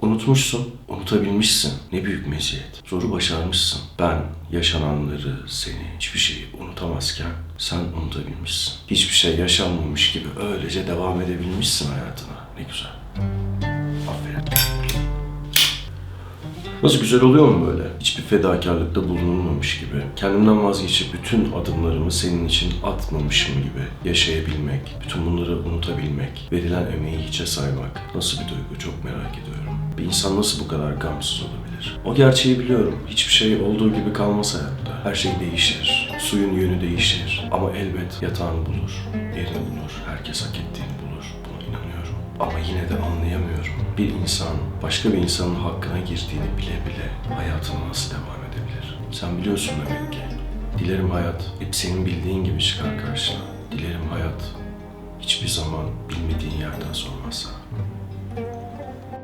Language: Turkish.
Unutmuşsun, unutabilmişsin. Ne büyük meziyet. Zoru başarmışsın. Ben yaşananları, seni, hiçbir şeyi unutamazken sen unutabilmişsin. Hiçbir şey yaşanmamış gibi öylece devam edebilmişsin hayatına. Ne güzel. Aferin. Nasıl güzel oluyor mu böyle? Hiçbir fedakarlıkta bulunulmamış gibi. Kendimden vazgeçip bütün adımlarımı senin için atmamışım gibi yaşayabilmek, bütün bunları unutabilmek, verilen emeği hiçe saymak nasıl bir duygu çok merak ediyorum. İnsan nasıl bu kadar gamsız olabilir? O gerçeği biliyorum. Hiçbir şey olduğu gibi kalmaz hayatta. Her şey değişir. Suyun yönü değişir. Ama elbet yatağını bulur, yerini bulur. Herkes hak ettiğini bulur. Buna inanıyorum. Ama yine de anlayamıyorum. Bir insan başka bir insanın hakkına girdiğini bile bile hayatına nasıl devam edebilir? Sen biliyorsun demek ki. Dilerim hayat hep senin bildiğin gibi çıkar karşına. Dilerim hayat hiçbir zaman bilmediğin yerden sormaz sana.